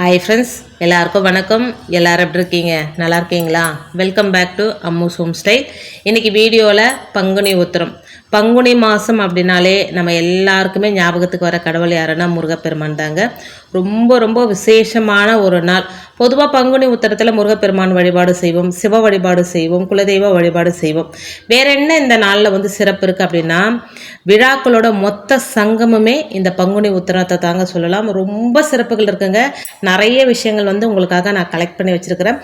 Hi friends எல்லாருக்கும் வணக்கம். எல்லாரும் எப்படி இருக்கீங்க? நல்லா இருக்கீங்களா? Welcome back to Ammu's home style இன்றைக்கி வீடியோவில் பங்குனி உத்திரம். பங்குனி மாதம் அப்படின்னாலே நம்ம எல்லாருக்குமே ஞாபகத்துக்கு வர கடவுள் யாருன்னா முருகப்பெருமான் தாங்க. ரொம்ப ரொம்ப விசேஷமான ஒரு நாள். பொதுவாக பங்குனி உத்தரத்தில் முருகப்பெருமான் வழிபாடு செய்வோம் சிவ வழிபாடு செய்வோம் குலதெய்வ வழிபாடு செய்வோம். வேற என்ன இந்த நாளில் வந்து சிறப்பு இருக்குது அப்படின்னா விழாக்களோட மொத்த சங்கமுமே இந்த பங்குனி உத்தரத்தை தாங்க சொல்லலாம். ரொம்ப சிறப்புகள் இருக்குங்க. நிறைய விஷயங்கள் வந்து உங்களுக்காக நான் கலெக்ட் பண்ணி வச்சுருக்கிறேன்.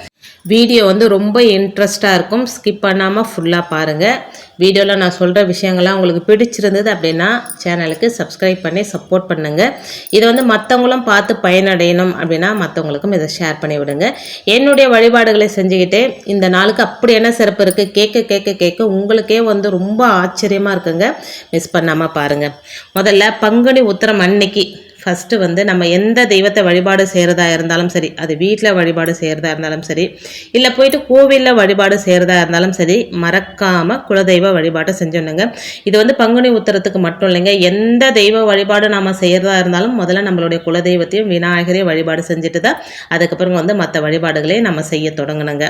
வீடியோ வந்து ரொம்ப இன்ட்ரெஸ்டாக இருக்கும். ஸ்கிப் பண்ணாமல் ஃபுல்லாக பாருங்கள் வீடியோவில் நான் சொல்கிற விஷயங்கள்லாம் உங்களுக்கு பிடிச்சிருந்தது அப்படின்னா சேனலுக்கு சப்ஸ்கிரைப் பண்ணி சப்போர்ட் பண்ணுங்கள் இதை வந்து மற்றவங்களும் பார்த்து பயனடையணும் அப்படின்னா மற்றவங்களுக்கும் இதை ஷேர் பண்ணி விடுங்க. என்னுடைய வழிபாடுகளை செஞ்சுக்கிட்டே இந்த நாளுக்கு அப்படி என்ன சிறப்பு இருக்குது கேட்க கேட்க கேட்க உங்களுக்கே வந்து ரொம்ப ஆச்சரியமாக இருக்குங்க. மிஸ் பண்ணாமல் பாருங்கள் முதல்ல பங்குனி உத்திரம் அன்னைக்கு ஃபஸ்ட்டு வந்து நம்ம எந்த தெய்வத்தை வழிபாடு செய்கிறதா இருந்தாலும் சரி அது வீட்டில் வழிபாடு செய்கிறதா இருந்தாலும் சரி இல்லை போயிட்டு கோவிலில் வழிபாடு செய்கிறதா இருந்தாலும் சரி மறக்காமல் குலதெய்வ வழிபாட்டை செஞ்சோன்னுங்க இது வந்து பங்குனி உத்தரத்துக்கு மட்டும் இல்லைங்க. எந்த தெய்வ வழிபாடு நம்ம செய்கிறதா இருந்தாலும் முதல்ல நம்மளுடைய குலதெய்வத்தையும் விநாயகரையும் வழிபாடு செஞ்சுட்டு தான் அதுக்கப்புறம் வந்து மற்ற வழிபாடுகளையும் நம்ம செய்ய தொடங்கணுங்க.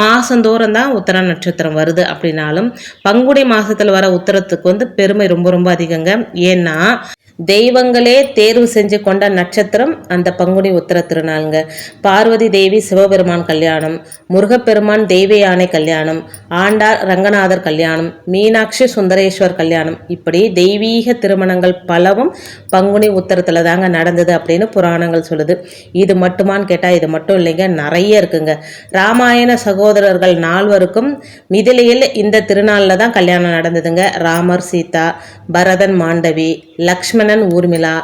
மாதந்தோறும் தான் உத்தர நட்சத்திரம் வருது அப்படின்னாலும் பங்குனி மாதத்தில் வர உத்தரத்துக்கு வந்து பெருமை ரொம்ப ரொம்ப அதிகங்க. ஏன்னா தெய்வங்களே தேர்வு செஞ்சு கொண்ட நட்சத்திரம் அந்த பங்குனி உத்தர திருநாளுங்க. பார்வதி தேவி சிவபெருமான் கல்யாணம் முருகப்பெருமான் தெய்வ யானை கல்யாணம் ஆண்டார் ரங்கநாதர் கல்யாணம் மீனாட்சி சுந்தரேஸ்வர் கல்யாணம். இப்படி தெய்வீக திருமணங்கள் பலவும் பங்குனி உத்தரத்தில் தாங்க நடந்தது அப்படின்னு புராணங்கள் சொல்லுது. இது மட்டுமான்னு கேட்டால் இது மட்டும் இல்லைங்க நிறைய இருக்குங்க. ராமாயண சகோதரர்கள் நால்வருக்கும் மிதிலையில் இந்த திருநாளில் தான் கல்யாணம் நடந்ததுங்க. ராமர் சீதா பரதன் மாண்டவி கண்ணன் ஊர்மிளா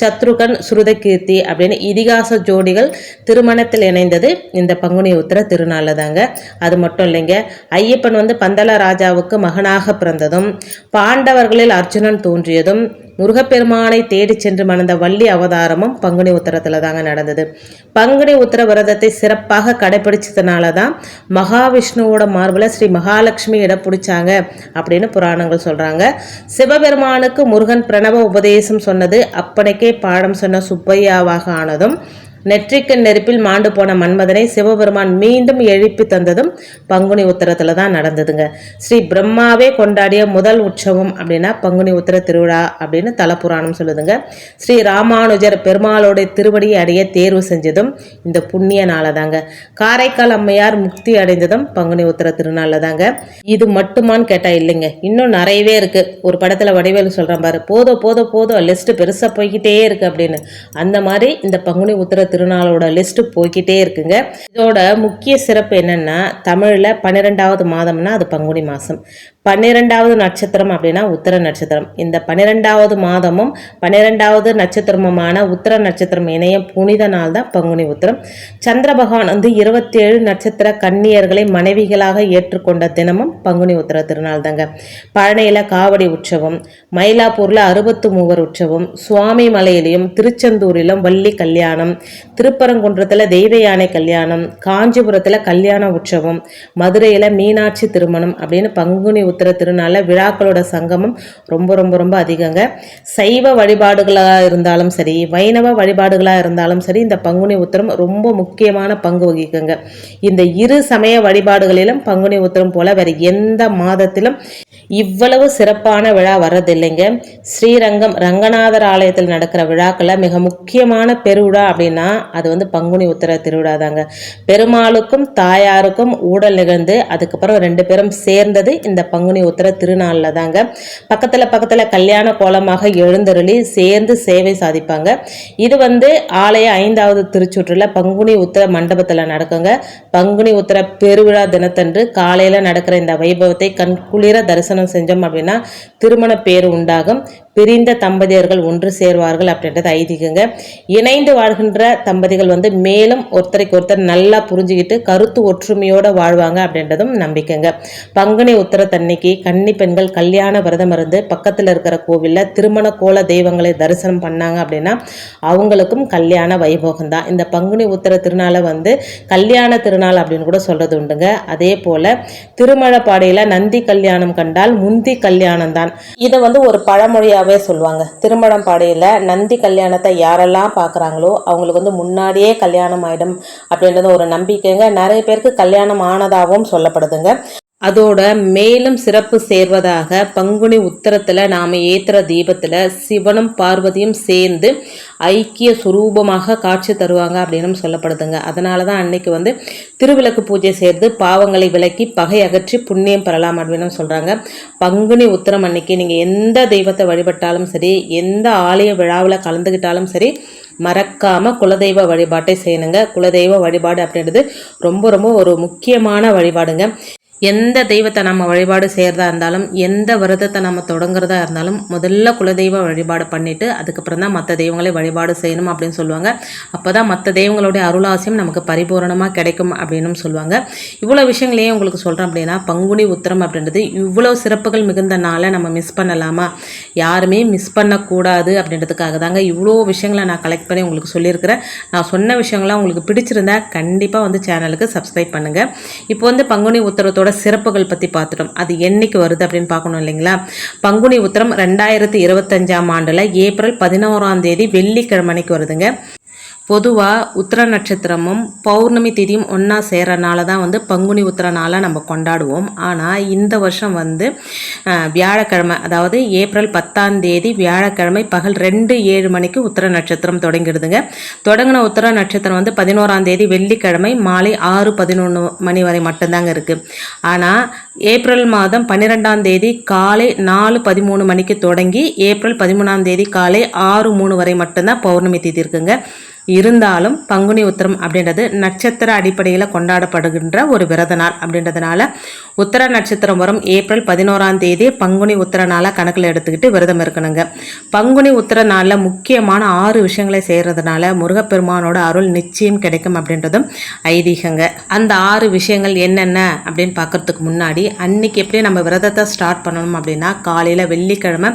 சத்ருகன் சுருதகீர்த்தி அப்படின்னு இதிகாச ஜோடிகள் திருமணத்தில் இணைந்தது. இந்த பங்குனி உத்திர திருநாளில் தாங்க அது மட்டும் இல்லைங்க. ஐயப்பன் வந்து பந்தல ராஜாவுக்கு மகனாக பிறந்ததும் பாண்டவர்களில் அர்ஜுனன் தோன்றியதும் முருகப்பெருமானை தேடி சென்று மணந்த வள்ளி அவதாரமும் பங்குனி உத்தரத்தில் தாங்க நடந்தது. பங்குனி உத்தர விரதத்தை சிறப்பாக கடைபிடிச்சதுனால தான் மகாவிஷ்ணுவோட மார்பில் ஸ்ரீ மகாலட்சுமி இடம் பிடிச்சாங்க அப்படின்னு புராணங்கள் சொல்கிறாங்க சிவபெருமானுக்கு முருகன் பிரணவ உபதேசம் சொன்னது அப்பனைக்கே பாடம் சொன்ன சுப்பையாவாக ஆனதும் நெற்றிக்கண் நெருப்பில் மாண்டு போன மன்மதனை சிவபெருமான் மீண்டும் எழுப்பி தந்ததும் பங்குனி உத்தரத்தில் தான் நடந்ததுங்க. ஸ்ரீ பிரம்மாவே கொண்டாடிய முதல் உற்சவம் அப்படின்னா பங்குனி உத்தர திருவிழா அப்படின்னு தலப்புராணம் சொல்லுதுங்க. ஸ்ரீ ராமானுஜர் பெருமாளோடைய திருவடியை அடைய தேர்வு செஞ்சதும் இந்த புண்ணிய நாளை தாங்க காரைக்கால் அம்மையார் முக்தி அடைந்ததும் பங்குனி உத்தர திருநாளில் தாங்க இது மட்டுமான்னு கேட்டால் இல்லைங்க. இன்னும் நிறையவே இருக்கு. ஒரு படத்தில் வடிவேலு சொல்கிறேன் பாரு போதும் போதும் போதும் லிஸ்ட்டு பெருசாக போய்கிட்டே இருக்கு அப்படின்னு. அந்த மாதிரி இந்த பங்குனி உத்தர திருநாளோட லிஸ்ட் போய்கிட்டே இருக்குங்க. இதோட முக்கிய சிறப்பு என்னன்னா தமிழில் பன்னிரெண்டாவது மாதம்னா அது பங்குனி மாதம் பன்னிரெண்டாவது நட்சத்திரம் அப்படின்னா உத்தர நட்சத்திரம். இந்த பன்னிரெண்டாவது மாதமும் பன்னிரெண்டாவது நட்சத்திரமுமான உத்தர நட்சத்திரம் இணையம் புனித நாள் தான் பங்குனி உத்திரம். சந்திர பகவான் வந்து இருபத்தி ஏழு நட்சத்திர கன்னியர்களை மனைவிகளாக ஏற்றுக்கொண்ட தினமும் பங்குனி உத்திர திருநாள் தாங்க. பழனியில் காவடி உற்சவம் மயிலாப்பூரில் அறுபத்து மூவர் உற்சவம் சுவாமி மலையிலையும் திருச்செந்தூரிலும் வள்ளி கல்யாணம் திருப்பரங்குன்றத்தில் தெய்வ யானை கல்யாணம் காஞ்சிபுரத்தில் கல்யாண உற்சவம் மதுரையில் மீனாட்சி திருமணம் அப்படின்னு பங்குனி உத்திர திருநாளில் விழாக்களோட சங்கமம் ரொம்ப ரொம்ப ரொம்ப அதிகங்க. சைவ வழிபாடுகளாக இருந்தாலும் சரி வைணவ வழிபாடுகளாக இருந்தாலும் சரி இந்த பங்குனி உத்திரம் ரொம்ப முக்கியமான பங்கு வகிக்குங்க. இந்த இரு சமய வழிபாடுகளிலும் பங்குனி உத்திரம் போல வேறு எந்த மாதத்திலும் இவ்வளவு சிறப்பான விழா வர்றதில்லைங்க. ஸ்ரீரங்கம் ரங்கநாதர் ஆலயத்தில் நடக்கிற விழாக்களில் மிக முக்கியமான பெருவிழா அப்படின்னா அது வந்து பங்குனி உத்தர திருவிழா தாங்க பெருமாளுக்கும் தாயாருக்கும் ஊடல் நிகழ்ந்து அதுக்கப்புறம் ரெண்டு பேரும் சேர்ந்தது இந்த பங்குனி உத்தர திருநாளில் தாங்க. பக்கத்தில் பக்கத்தில் கல்யாண கோலமாக எழுந்தருளி சேர்ந்து சேவை சாதிப்பாங்க. இது வந்து ஆலய ஐந்தாவது திருச்சுற்றில் பங்குனி உத்தர மண்டபத்தில் நடக்குங்க. பங்குனி உத்தர பெருவிழா தினத்தன்று காலையில் நடக்கிற இந்த வைபவத்தை கண்குளிர தரிசனம் செஞ்சோம் அப்படின்னா திருமண பேர் உண்டாகும். பிரிந்த தம்பதியர்கள் ஒன்று சேர்வார்கள் அப்படின்றது ஐதீகங்க. இணைந்து வாழ்கின்ற தம்பதிகள் வந்து மேலும் ஒருத்தருக்கு ஒருத்தர் நல்லா புரிஞ்சுக்கிட்டு கருத்து ஒற்றுமையோடு வாழ்வாங்க அப்படின்றதும் நம்பிக்கைங்க. பங்குனி உத்தரத்தன்னைக்கு கன்னி பெண்கள் கல்யாண விரதம் இருந்து பக்கத்தில் இருக்கிற கோவிலில் திருமண கோல தெய்வங்களை தரிசனம் பண்ணாங்க அப்படின்னா அவங்களுக்கும் கல்யாண வைபோகம் தான் இந்த பங்குனி உத்தர திருநாளை வந்து கல்யாண திருநாள் அப்படின்னு கூட சொல்கிறது உண்டுங்க. அதே போல் திருமழப்பாடையில் நந்தி கல்யாணம் கண்டால் முந்தி கல்யாணம் தான் இதை வந்து ஒரு பழமொழியாக பொதுவாகவே சொல்லுவாங்க. திருமணம் பாடையில் நந்தி கல்யாணத்தை யாரெல்லாம் பார்க்குறாங்களோ அவங்களுக்கு வந்து முன்னாடியே கல்யாணம் ஆயிடும் அப்படின்றது ஒரு நம்பிக்கைங்க. நிறைய பேருக்கு கல்யாணம் ஆனதாகவும் சொல்லப்படுதுங்க. அதோட மேலும் சிறப்பு சேர்வதாக பங்குனி உத்தரத்தில் நாம் ஏற்றுற தீபத்தில் சிவனும் பார்வதியும் சேர்ந்து ஐக்கிய சுரூபமாக காட்சி தருவாங்க அப்படின்னு சொல்லப்படுதுங்க. அதனால தான் அன்னைக்கு வந்து திருவிளக்கு பூஜை சேர்ந்து பாவங்களை விலக்கி பகை அகற்றி புண்ணியம் பெறலாம் அப்படின்னு சொல்கிறாங்க பங்குனி உத்தரம் அன்னைக்கு நீங்கள் எந்த தெய்வத்தை வழிபட்டாலும் சரி எந்த ஆலய விழாவில் கலந்துக்கிட்டாலும் சரி மறக்காமல் குலதெய்வ வழிபாட்டை செய்யணுங்க. குலதெய்வ வழிபாடு அப்படின்றது ரொம்ப ரொம்ப ஒரு முக்கியமான வழிபாடுங்க. எந்த தெய்வத்தை நம்ம வழிபாடு செய்கிறதா இருந்தாலும் எந்த விரதத்தை நம்ம தொடங்குறதா இருந்தாலும் முதல்ல குலதெய்வ வழிபாடு பண்ணிவிட்டு அதுக்கப்புறம் தான் மற்ற தெய்வங்களை வழிபாடு செய்யணும் அப்படின்னு சொல்லுவாங்க. அப்போ தான் மற்ற தெய்வங்களுடைய அருளாசியம் நமக்கு பரிபூரணமாக கிடைக்கும் அப்படின்னு சொல்லுவாங்க. இவ்வளோ விஷயங்களையும் உங்களுக்கு சொல்கிறேன் அப்படின்னா பங்குனி உத்திரம் அப்படின்றது இவ்வளோ சிறப்புகள் மிகுந்த நாளை நம்ம மிஸ் பண்ணலாமா? யாருமே மிஸ் பண்ணக்கூடாது அப்படின்றதுக்காக தாங்க இவ்வளோ விஷயங்களை நான் கலெக்ட் பண்ணி உங்களுக்கு சொல்லியிருக்கிறேன். நான் சொன்ன விஷயங்கள்லாம் உங்களுக்கு பிடிச்சிருந்தா கண்டிப்பாக வந்து சேனலுக்கு சப்ஸ்கிரைப் பண்ணுங்கள் இப்போ வந்து பங்குனி உத்தரத்தோட அதோட சிறப்புகள் பற்றி பார்த்துட்டோம். அது என்னைக்கு வருது அப்படின்னு பார்க்கணும் இல்லைங்களா? பங்குனி உத்திரம் ரெண்டாயிரத்தி இருபத்தஞ்சாம் ஆண்டில் ஏப்ரல் பதினோராம் தேதி வெள்ளிக்கிழமைக்கு வருதுங்க. பொதுவாக உத்திர நட்சத்திரமும் பௌர்ணமி திதியும் ஒன்றா சேரனால தான் வந்து பங்குனி உத்திர நாளாக நம்ம கொண்டாடுவோம். ஆனால் இந்த வருஷம் வந்து வியாழக்கிழமை அதாவது ஏப்ரல் பத்தாம் தேதி வியாழக்கிழமை பகல் ரெண்டு ஏழு மணிக்கு உத்திர நட்சத்திரம் தொடங்கிடுதுங்க. தொடங்கின உத்திர நட்சத்திரம் வந்து பதினோராம் தேதி வெள்ளிக்கிழமை மாலை ஆறு பதினொன்று மணி வரை மட்டும்தாங்க இருக்குது ஆனால் ஏப்ரல் மாதம் பன்னிரெண்டாம் தேதி காலை நாலு பதிமூணு மணிக்கு தொடங்கி ஏப்ரல் பதிமூணாம் தேதி காலை ஆறு மூணு வரை மட்டும்தான் பௌர்ணமி தேதி இருக்குங்க. இருந்தாலும் பங்குனி உத்திரம் அப்படின்றது நட்சத்திர அடிப்படையில் கொண்டாடப்படுகின்ற ஒரு விரத நாள் அப்படின்றதுனால உத்தர நட்சத்திரம் வரும் ஏப்ரல் பதினோராம் தேதி பங்குனி உத்திர நாளாக கணக்கில் எடுத்துக்கிட்டு விரதம் இருக்கணுங்க. பங்குனி உத்திர நாளில் முக்கியமான ஆறு விஷயங்களை செய்கிறதுனால முருகப்பெருமானோட அருள் நிச்சயம் கிடைக்கும் அப்படின்றதும் ஐதீகங்க. அந்த ஆறு விஷயங்கள் என்னென்ன அப்படின்னு பார்க்கறதுக்கு முன்னாடி அன்னைக்கு எப்படி நம்ம விரதத்தை ஸ்டார்ட் பண்ணணும் அப்படின்னா காலையில் வெள்ளிக்கிழமை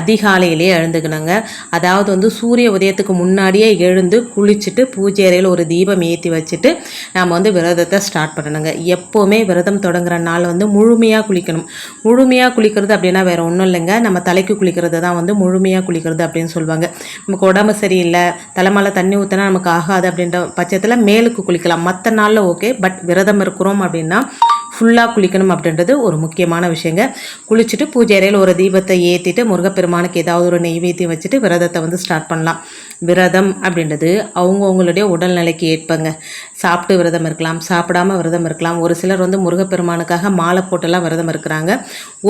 அதிகாலையிலேயே எழுந்துக்கணுங்க. அதாவது வந்து சூரிய உதயத்துக்கு முன்னாடியே எழுந்து குளிச்சுட்டு பூஜை அறையில் ஒரு தீபம் ஏற்றி வச்சுட்டு நாம் வந்து விரதத்தை ஸ்டார்ட் பண்ணணுங்க. எப்போவுமே விரதம் தொடங்குற நாள் வந்து முழுமையாக குளிக்கணும். முழுமையாக குளிக்கிறது அப்படின்னா வேறு ஒன்றும் இல்லைங்க. நம்ம தலைக்கு குளிக்கிறது தான் வந்து முழுமையாக குளிக்கிறது அப்படின்னு சொல்லுவாங்க நமக்கு உடம்பு சரியில்லை தலைமலை தண்ணி ஊற்றினா நமக்கு ஆகாது அப்படின்ற பட்சத்தில் மேலுக்கு குளிக்கலாம். மற்ற நாளில் ஓகே பட் விரதம் இருக்கிறோம் அப்படின்னா ஃபுல்லாக குளிக்கணும் அப்படின்றது ஒரு முக்கியமான விஷயங்க. குளிச்சுட்டு பூஜை அறையில் ஒரு தீபத்தை ஏற்றிட்டு முருகப்பெருமானுக்கு ஏதாவது ஒரு நெய்வேத்தியம் வச்சுட்டு விரதத்தை வந்து ஸ்டார்ட் பண்ணலாம். விரதம் அப்படின்றது அவங்கவுங்களுடைய உடல்நிலைக்கு ஏற்பங்க. சாப்பிட்டு விரதம் இருக்கலாம் சாப்பிடாம விரதம் இருக்கலாம். ஒரு சிலர் வந்து முருகப்பெருமானுக்காக மாலை போட்டெல்லாம் விரதம் இருக்கிறாங்க.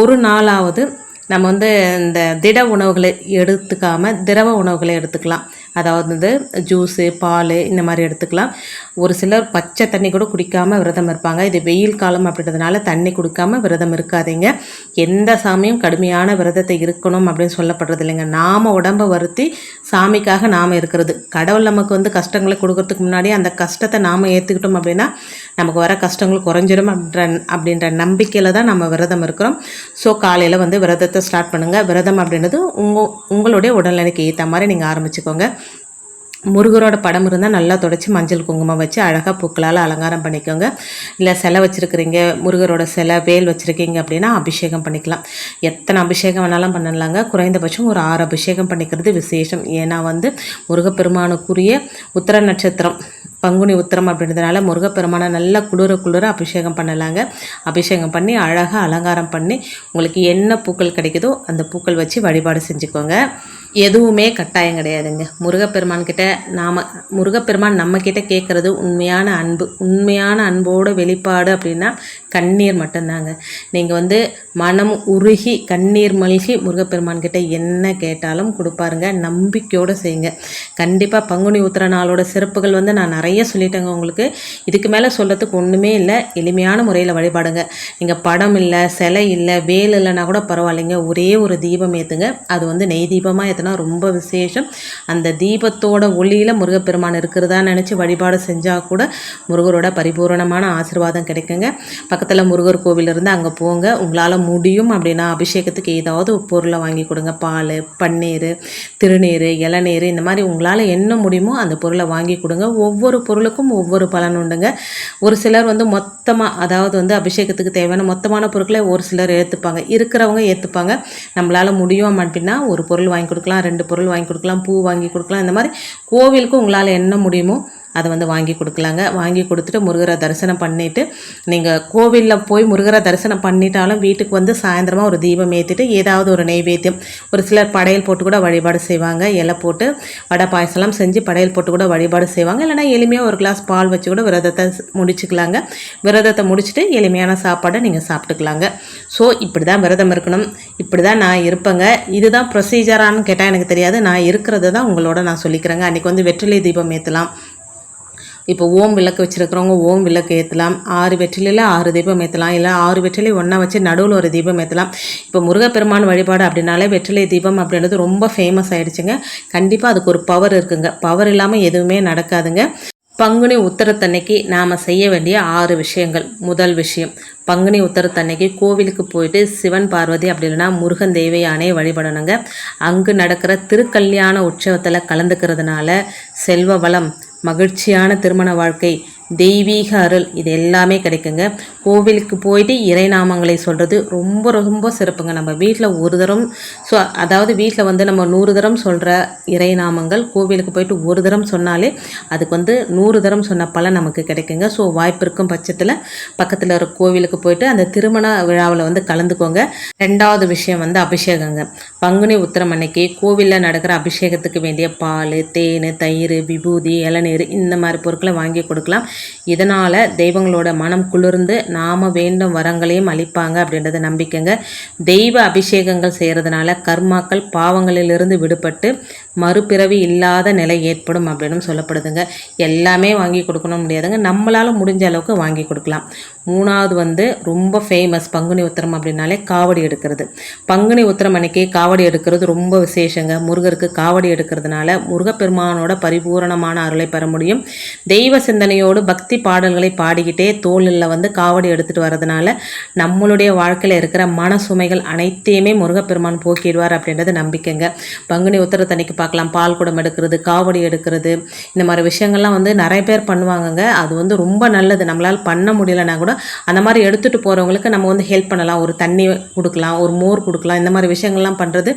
ஒரு நாளாவது நம்ம வந்து இந்த திட உணவுகளை எடுத்துக்காமல் திரவ உணவுகளை எடுத்துக்கலாம். அதாவது வந்து ஜூஸு பால் இந்த மாதிரி எடுத்துக்கலாம். ஒரு சிலர் பச்சை தண்ணி கூட குடிக்காமல் விரதம் இருப்பாங்க. இது வெயில் காலம் அப்படின்றதுனால தண்ணி குடிக்காமல் விரதம் இருக்காதீங்க. எந்த சாமியும் கடுமையான விரதத்தை இருக்கணும் அப்படின்னு சொல்லப்படுறது இல்லைங்க நாம் உடம்பை வருத்தி சாமிக்காக நாம் இருக்கிறது. கடவுள் நமக்கு வந்து கஷ்டங்களை கொடுக்கறதுக்கு முன்னாடி அந்த கஷ்டத்தை நாம் ஏற்றுக்கிட்டோம் அப்படின்னா நமக்கு வர கஷ்டங்கள் குறைஞ்சிடும் அப்படின்ற அப்படின்ற நம்பிக்கையில் தான் நம்ம விரதம் இருக்கிறோம். ஸோ காலையில் வந்து விரதத்தை ஸ்டார்ட் பண்ணுங்கள் விரதம் அப்படின்றது உங்கள் உங்களுடைய உடல்நிலைக்கு ஏற்ற மாதிரி நீங்கள் ஆரம்பிச்சுக்கோங்க. முருகரோட படம் இருந்தால் நல்லா தொடச்சி மஞ்சள் குங்குமம் வச்சு அழகாக பூக்களால் அலங்காரம் பண்ணிக்கோங்க. இல்லை சிலை வச்சுருக்கிறீங்க முருகரோட சிலை வேல் வச்சுருக்கீங்க அப்படின்னா அபிஷேகம் பண்ணிக்கலாம். எத்தனை அபிஷேகம் வேணாலும் பண்ணலாங்க. குறைந்தபட்சம் ஒரு ஆறு அபிஷேகம் பண்ணிக்கிறது விசேஷம். ஏன்னா வந்து முருகப்பெருமானுக்குரிய உத்தர நட்சத்திரம் பங்குனி உத்திரம் அப்படின்றதுனால முருகப்பெருமானை நல்லா குளிர குளிர அபிஷேகம் பண்ணலாங்க. அபிஷேகம் பண்ணி அழகாக அலங்காரம் பண்ணி உங்களுக்கு என்ன பூக்கள் கிடைக்குதோ அந்த பூக்கள் வச்சு வழிபாடு செஞ்சுக்கோங்க. எதுவுமே கட்டாயம் கிடையாதுங்க. முருகப்பெருமான் கிட்ட நாம் முருகப்பெருமான் நம்மக்கிட்ட கேட்குறது உண்மையான அன்பு உண்மையான அன்போட வெளிப்பாடு அப்படின்னா கண்ணீர் மட்டும்தாங்க. நீங்கள் வந்து மனம் உருகி கண்ணீர் மல்கி முருகப்பெருமான் கிட்ட என்ன கேட்டாலும் கொடுப்பாருங்க. நம்பிக்கையோடு செய்யுங்க. கண்டிப்பாக பங்குனி உத்திர நாளோட சிறப்புகள் வந்து நான் நிறைய சொல்லிட்டேங்க உங்களுக்கு. இதுக்கு மேலே சொல்கிறதுக்கு ஒன்றுமே இல்லை. எளிமையான முறையில் வழிபாடுங்க. நீங்கள் படம் இல்லை சிலை இல்லை வேல் இல்லைன்னா கூட பரவாயில்லைங்க. ஒரே ஒரு தீபம் ஏற்றுங்க அது வந்து நெய் தீபமாக ஏற்றுனா ரொம்ப விசேஷம். அந்த தீபத்தோட ஒளியில் முருகப்பெருமான் இருக்கிறதா நினச்சி வழிபாடு செஞ்சால் கூட முருகரோட பரிபூரணமான ஆசிர்வாதம் கிடைக்குங்க. பக்கத்தில் முருகர் கோவில் இருந்து அங்கே போங்க. உங்களால் முடியும் அப்படின்னா அபிஷேகத்துக்கு ஏதாவது பொருளை வாங்கி கொடுங்க. பால் பன்னீர் திருநீர் இளநீர் இந்த மாதிரி உங்களால் என்ன முடியுமோ அந்த பொருளை வாங்கி கொடுங்க. ஒவ்வொரு பொருளுக்கும் ஒவ்வொரு பலன் உண்டுங்க. ஒரு சிலர் வந்து மொத்தமாக அதாவது வந்து அபிஷேகத்துக்கு தேவையான மொத்தமான பொருட்களை ஒரு சிலர் ஏற்றுப்பாங்க இருக்கிறவங்க ஏற்றுப்பாங்க நம்மளால் முடியும் அப்படின்னா ஒரு பொருள் வாங்கி கொடுக்கலாம். ரெண்டு பொருள் வாங்கி கொடுக்கலாம் பூ வாங்கி கொடுக்கலாம். இந்த மாதிரி கோவிலுக்கு உங்களால் என்ன முடியுமோ அதை வந்து வாங்கி கொடுக்கலாங்க. வாங்கி கொடுத்துட்டு முருகரை தரிசனம் பண்ணிவிட்டு நீங்கள் கோவிலில் போய் முருகரை தரிசனம் பண்ணிட்டாலும் வீட்டுக்கு வந்து சாயந்தரமாக ஒரு தீபம் ஏற்றிட்டு ஏதாவது ஒரு நெய்வேத்தியம் ஒரு சிலர் படையல் போட்டு கூட வழிபாடு செய்வாங்க. இலை போட்டு வடை பாயசம்லாம் செஞ்சு படையல் போட்டு கூட வழிபாடு செய்வாங்க. இல்லைனா எளிமையாக ஒரு கிளாஸ் பால் வச்சு கூட விரதத்தை முடிச்சுக்கலாங்க. விரதத்தை முடிச்சுட்டு எளிமையான சாப்பாடை நீங்கள் சாப்பிட்டுக்கலாங்க. ஸோ இப்படி தான் விரதம் இருக்கணும். இப்படி தான் நான் இருப்பேங்க. இதுதான் ப்ரொசீஜரானு கேட்டால் எனக்கு தெரியாது. நான் இருக்கிறத தான் உங்களோட நான் சொல்லிக்கிறேங்க. அன்றைக்கி வந்து வெற்றிலை தீபம் ஏற்றலாம் இப்போ ஓம் விளக்கு வச்சுருக்கிறவங்க ஓம் விளக்கு ஏற்றலாம் ஆறு வெற்றிலையில் ஆறு தீபம் ஏற்றலாம் இல்லை ஆறு வெற்றிலை ஒன்றா வச்சு நடுவில் ஒரு தீபம் ஏற்றலாம் இப்போ முருகப்பெருமான் வழிபாடு அப்படின்னாலே வெற்றிலை தீபம் அப்படின்றது ரொம்ப ஃபேமஸ் ஆகிடுச்சுங்க கண்டிப்பாக அதுக்கு ஒரு பவர் இருக்குங்க. பவர் இல்லாமல் எதுவுமே நடக்காதுங்க. பங்குனி உத்தரத்தன்னைக்கு நாம் செய்ய வேண்டிய ஆறு விஷயங்கள். முதல் விஷயம் பங்குனி உத்தரத்தன்னைக்கு கோவிலுக்கு போயிட்டு சிவன் பார்வதி அப்படி இல்லைன்னா முருகன் தேவையானே வழிபடணுங்க. அங்கு நடக்கிற திருக்கல்யாண உற்சவத்தில் கலந்துக்கிறதுனால செல்வ வளம் மகிழ்ச்சியான திருமண வாழ்க்கை. தெய்வீக அருள் இது எல்லாமே கிடைக்குங்க. கோவிலுக்கு போயிட்டு இறைநாமங்களை சொல்கிறது ரொம்ப ரொம்ப சிறப்புங்க. நம்ம வீட்டில் ஒரு தரம் ஸோ அதாவது வீட்டில் வந்து நம்ம நூறு தரம் சொல்கிற இறைநாமங்கள் கோவிலுக்கு போயிட்டு ஒரு தரம் சொன்னாலே அதுக்கு வந்து நூறு தரம் சொன்ன பலன் நமக்கு கிடைக்குங்க. ஸோ வாய்ப்பு இருக்கும் பட்சத்தில் பக்கத்தில் இருக்க கோவிலுக்கு போயிட்டு அந்த திருமண விழாவில் வந்து கலந்துக்கோங்க. ரெண்டாவது விஷயம் வந்து அபிஷேகங்க. பங்குனி உத்திரம் அன்னைக்கு கோவிலில் நடக்கிற அபிஷேகத்துக்கு வேண்டிய பால் தேன் தயிர் விபூதி இளநீர் இந்த மாதிரி பொருட்களை வாங்கி கொடுக்கலாம். இதனால் தெய்வங்களோட மனம் குளிர்ந்து நாம வேண்டும் வரங்களையும் அளிப்பாங்க அப்படின்றத நம்பிக்கைங்க. தெய்வ அபிஷேகங்கள் செய்கிறதுனால கர்மாக்கள் பாவங்களிலிருந்து விடுபட்டு மறுபிறவி இல்லாத நிலை ஏற்படும் அப்படின்னு சொல்லப்படுதுங்க. எல்லாமே வாங்கி கொடுக்கணும் முடியாதுங்க. நம்மளால் முடிஞ்ச அளவுக்கு வாங்கி கொடுக்கலாம். மூணாவது வந்து ரொம்ப ஃபேமஸ் பங்குனி உத்திரம் அப்படின்னாலே காவடி எடுக்கிறது. பங்குனி உத்திரம் அன்னைக்கு காவடி எடுக்கிறது ரொம்ப விசேஷங்க. முருகருக்கு காவடி எடுக்கிறதுனால முருகப்பெருமானோட பரிபூரணமான அருளை பெற முடியும். தெய்வ சிந்தனையோடு பக்தி பாடல்களை பாடிக்கிட்டே தோளில் வந்து காவடி எடுத்துகிட்டு வரதுனால நம்மளுடைய வாழ்க்கையில் இருக்கிற மன சுமைகள் அனைத்தையுமே முருகப்பெருமான் போக்கிடுவார் அப்படின்றது நம்பிக்கைங்க. பங்குனி உத்தரத்தன்னைக்கு பார்க்கலாம். பால் குடம் எடுக்கிறது காவடி எடுக்கிறது. இந்த மாதிரி விஷயங்கள்லாம் வந்து நிறைய பேர் பண்ணுவாங்கங்க. அது வந்து ரொம்ப நல்லது. நம்மளால் பண்ண முடியலன்னா கூட அந்த மாதிரி எடுத்துகிட்டு போகிறவங்களுக்கு நம்ம வந்து ஹெல்ப் பண்ணலாம். ஒரு தண்ணி கொடுக்கலாம் ஒரு மோர் கொடுக்கலாம். இந்த மாதிரி விஷயங்கள்லாம் பண்ணுறது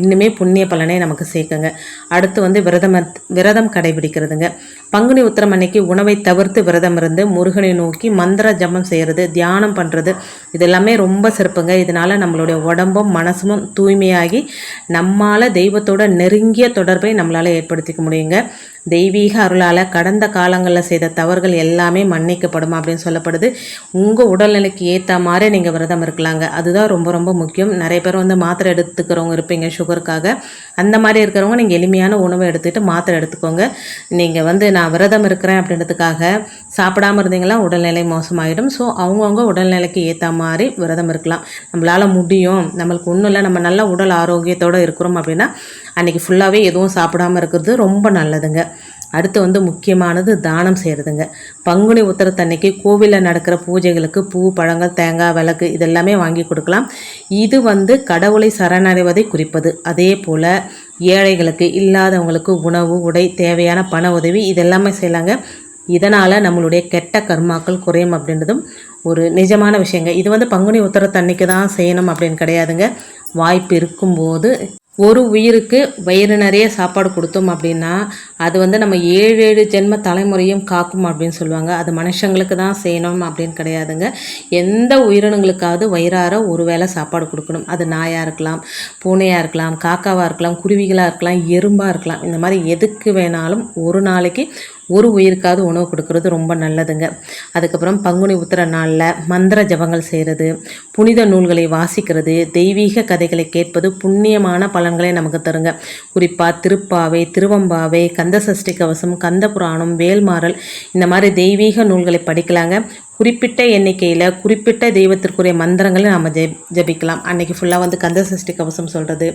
இன்னுமே புண்ணிய பலனே நமக்கு சேர்க்குங்க. அடுத்து வந்து விரதம் விரதம் கடைபிடிக்கிறதுங்க. பங்குனி உத்திரம் அன்னைக்கு உணவை தவிர்த்து விரதம் இருந்து முருகனை நோக்கி மந்திர ஜபம் செய்கிறது தியானம் பண்ணுறது இதெல்லாமே ரொம்ப சிறப்புங்க. இதனால் நம்மளுடைய உடம்பும் மனசும் தூய்மையாகி நம்மால் தெய்வத்தோட நெருங்கிய தொடர்பை நம்மளால் ஏற்படுத்திக்க முடியுங்க. தெய்வீக அருளால் கடந்த காலங்களில் செய்த தவறுகள் எல்லாமே மன்னிக்கப்படும் அப்படின்னு சொல்லப்படுது. உங்கள் உடல்நிலைக்கு ஏற்ற மாதிரி நீங்கள் விரதம் இருக்கலாங்க. அதுதான் ரொம்ப ரொம்ப முக்கியம். நிறைய பேர் வந்து மாத்திரை எடுத்துக்கிறவங்க இருப்பீங்க சுகருக்காக அந்த மாதிரி இருக்கிறவங்க நீங்கள் எளிமையான உணவை எடுத்துகிட்டு மாத்திரை எடுத்துக்கோங்க. நீங்கள் வந்து நான் விரதம் இருக்கிறேன் அப்படின்றதுக்காக சாப்பிடாம இருந்தீங்களா உடல்நிலை மோசமாயிடும். ஸோ அவங்கவுங்க உடல்நிலைக்கு ஏற்ற மாதிரி விரதம் இருக்கலாம். நம்மளால் முடியும். நம்மளுக்கு ஒன்றும் இல்லை. நம்ம நல்ல உடல் ஆரோக்கியத்தோடு இருக்கிறோம் அப்படின்னா அன்றைக்கி ஃபுல்லாகவே எதுவும் சாப்பிடாமல் இருக்கிறது ரொம்ப நல்லதுங்க. அடுத்து வந்து முக்கியமானது தானம் செய்கிறதுங்க பங்குனி உத்தரத்தன்னைக்கு கோவிலில் நடக்கிற பூஜைகளுக்கு பூ பழங்கள் தேங்காய் விளக்கு இதெல்லாமே வாங்கி கொடுக்கலாம். இது வந்து கடவுளை சரணடைவதை குறிப்பது. அதே போல் ஏழைகளுக்கு இல்லாதவங்களுக்கு உணவு உடை தேவையான பண உதவி இதெல்லாமே செய்யலாங்க. இதனால் நம்மளுடைய கெட்ட கர்மாக்கள் குறையும் அப்படின்றதும் ஒரு நிஜமான விஷயங்க. இது வந்து பங்குனி உத்தரத்தன்னைக்கு தான் செய்யணும் அப்படின்னு கிடையாதுங்க. வாய்ப்பு இருக்கும்போது ஒரு உயிருக்கு வயிறு நிறைய சாப்பாடு கொடுத்தோம் அப்படின்னா அது வந்து நம்ம ஏழு ஏழு ஜென்ம தலைமுறையும் காக்கும் அப்படின்னு சொல்லுவாங்க. அது மனுஷங்களுக்கு தான் செய்யணும் அப்படின்னு கிடையாதுங்க. எந்த உயிரினங்களுக்காவது வயிறார ஒரு வேளை சாப்பாடு கொடுக்கணும். அது நாயாக இருக்கலாம் பூனையாக இருக்கலாம் காக்காவாக இருக்கலாம் குருவிகளாக இருக்கலாம் எறும்பாக இருக்கலாம். இந்த மாதிரி எதுக்கு வேணாலும் ஒரு நாளைக்கு ஒரு உயிருக்காவது உணவு கொடுக்கறது ரொம்ப நல்லதுங்க. அதுக்கப்புறம் பங்குனி உத்திர நாளில் மந்திர ஜபங்கள் செய்கிறது புனித நூல்களை வாசிக்கிறது தெய்வீக கதைகளை கேட்பது புண்ணியமான பலன்களை நமக்கு தருங்க. குறிப்பாக திருப்பாவை திருவம்பாவை கந்த சஷ்டி கவசம் கந்த புராணம் வேல்மாறல் இந்த மாதிரி தெய்வீக நூல்களை படிக்கலாங்க. குறிப்பிட்ட எண்ணிக்கையில் குறிப்பிட்ட தெய்வத்திற்குரிய மந்திரங்களை நம்ம ஜெ ஜபிக்கலாம். அன்றைக்கி ஃபுல்லாக வந்து கந்த சஷ்டி கவசம் சொல்கிறது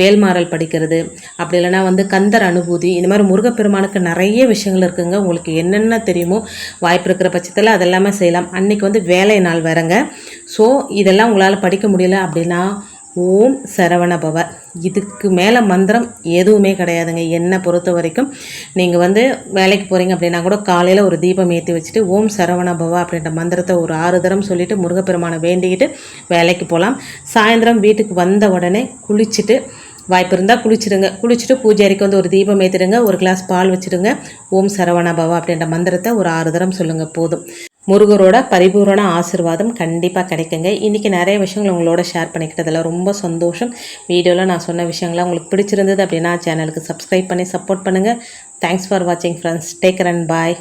வேல்மாறல் படிக்கிறது அப்படி இல்லைனா வந்து கந்தர் அனுபூதி இந்த மாதிரி முருகப்பெருமானுக்கு நிறைய விஷயங்கள் இருக்குங்க. உங்களுக்கு என்னென்ன தெரியுமோ வாய்ப்பு இருக்கிற பட்சத்தில் அதெல்லாமே செய்யலாம். அன்றைக்கி வந்து வேலை நாள் வரங்க ஸோ இதெல்லாம் உங்களால் படிக்க முடியல அப்படின்னா ஓம் சரவணபவ இதுக்கு மேலே மந்திரம் எதுவுமே கிடையாதுங்க. என்னை பொறுத்த வரைக்கும் நீங்கள் வந்து வேலைக்கு போகிறீங்க அப்படின்னா கூட காலையில் ஒரு தீபம் ஏற்றி வச்சுட்டு ஓம் சரவணபவ அப்படின்ற மந்திரத்தை ஒரு ஆறு தரம் சொல்லிவிட்டு முருகப்பெருமானை வேண்டிக்கிட்டு வேலைக்கு போகலாம் சாயந்தரம் வீட்டுக்கு வந்த உடனே குளிச்சுட்டு வாய்ப்பு இருந்தால் குளிச்சிடுங்க. குளிச்சுட்டு பூஜை வந்து ஒரு தீபம் ஏற்றிடுங்க ஒரு கிளாஸ் பால் வச்சுடுங்க. ஓம் சரவணபவ அப்படின்ற மந்திரத்தை ஒரு ஆறு தரம் சொல்லுங்கள் போதும். முருகரோட பரிபூரண ஆசிர்வாதம் கண்டிப்பாக கிடைக்குங்க. இன்றைக்கி நிறைய விஷயங்கள் உங்களோட ஷேர் பண்ணிக்கிட்டதில் ரொம்ப சந்தோஷம். வீடியோவில் நான் சொன்ன விஷயங்கள்லாம் உங்களுக்கு பிடிச்சிருந்தது அப்படின்னா சேனலுக்கு சப்ஸ்கிரைப் பண்ணி சப்போர்ட் பண்ணுங்கள் தேங்க்ஸ் ஃபார் வாட்சிங் ஃப்ரெண்ட்ஸ் டேக் அண்ட் பாய்